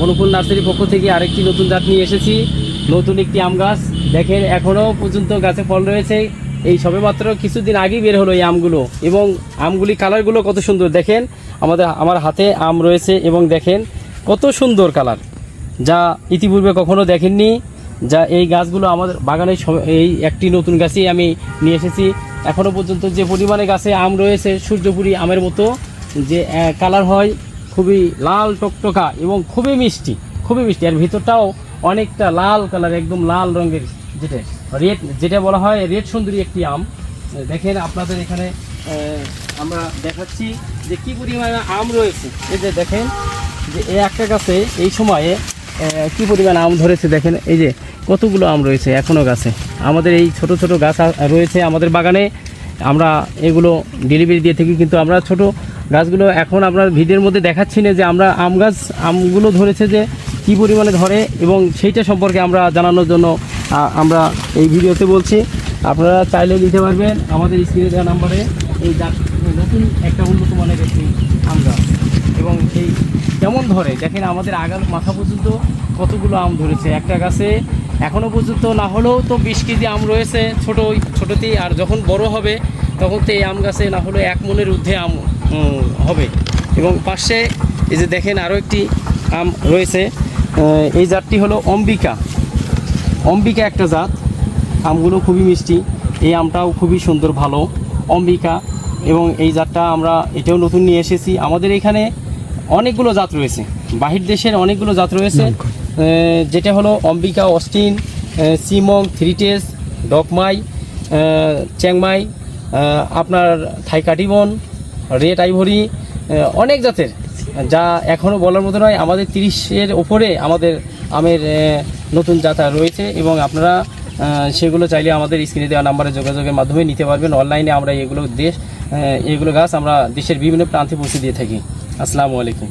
বনফুল নার্সারির পক্ষ থেকে আরেকটি নতুন জাত নিয়ে এসেছি। নতুন একটি আম গাছ। দেখেন, এখনও পর্যন্ত গাছে ফল রয়েছে। এই সবেমাত্র কিছুদিন আগেই বের হলো এই আমগুলো। এবং আমগুলি কালারগুলো কত সুন্দর। দেখেন, আমাদের, আমার হাতে আম রয়েছে এবং দেখেন কত সুন্দর কালার। যা ইতিপূর্বে কখনো দেখেননি। যা এই গাছগুলো আমাদের বাগানে সব- এই একটি নতুন গাছই আমি নিয়ে এসেছি। এখনও পর্যন্ত যে পরিমাণে গাছে আম রয়েছে, সূর্যপুরি আমের মতো, যে কালার হয় খুবই লাল টকটকা এবং খুবই মিষ্টি খুবই মিষ্টি। আর ভিতরটাও অনেকটা লাল কালার একদম লাল রঙের যেটা, রেড, যেটা বলা হয় রেড সুন্দরী একটি আম। দেখেন আপনাদের এখানে আমরা দেখাচ্ছি যে কি পরিমাণে আম রয়েছে। এই যে দেখেন, যে এই একটা গাছে এই সময়ে কি পরিমাণ আম ধরেছে দেখেন। এই যে কতগুলো আম রয়েছে এখনও গাছে। আমাদের এই ছোট ছোট গাছ রয়েছে আমাদের বাগানে। আমরা এগুলো ডেলিভারি দিয়ে থাকি, কিন্তু আমরা ছোট গাছগুলো এখন আপনার ভিডিওর মধ্যে দেখাচ্ছি না যে আমরা আম গাছ, আমগুলো ধরেছে যে কি পরিমাণে ধরে এবং সেইটা সম্পর্কে আমরা জানানোর জন্য আমরা এই ভিডিওতে বলছি। আপনারা চাইলে নিতে পারবেন আমাদের স্ক্রিনে দেওয়া নাম্বারে এই নতুন একটা উন্নত মানের একটি আম গাছ। এবং সেই কেমন ধরে? দেখেন আমাদের আগার মাথা পর্যন্ত কতগুলো আম ধরেছে। একটা গাছে এখনও পর্যন্ত না হলেও তো বিশ কেজি আম রয়েছে ছোট, ছোটোতেই। আর যখন বড় হবে, তখন তো এই আম গাছে না হলেও এক মনের ঊর্ধ্বে আম হবে। এবং পাশে এই যে দেখেন আরও একটি আম রয়েছে। এই জাতটি হলো অম্বিকা। অম্বিকা একটা জাত। আমগুলো খুবই মিষ্টি। এই আমটাও খুবই সুন্দর ভালো। অম্বিকা। এবং এই জাতটা আমরা এটাও নতুন নিয়ে এসেছি। আমাদের এখানে অনেকগুলো জাত রয়েছে। বাহির দেশের অনেকগুলো জাত রয়েছে। যেটা হলো অম্বিকা অস্টিন সিমং থ্রিটেস ডকমাই চ্যাংমাই আপনার থাইকাটিবন রেড আইভরি অনেক জাতের, যা এখনও বলার মতো নয়, আমাদের তিরিশের ওপরে আমাদের আমের নতুন জাতা রয়েছে এবং আপনারা সেগুলো চাইলে আমাদের স্ক্রিনে দেওয়া নাম্বারে যোগাযোগের মাধ্যমে নিতে পারবেন। অনলাইনে আমরা এগুলো দেশ এগুলো গাছ আমরা দেশের বিভিন্ন প্রান্তে পৌঁছে দিয়ে থাকি। আসসালামু আলাইকুম।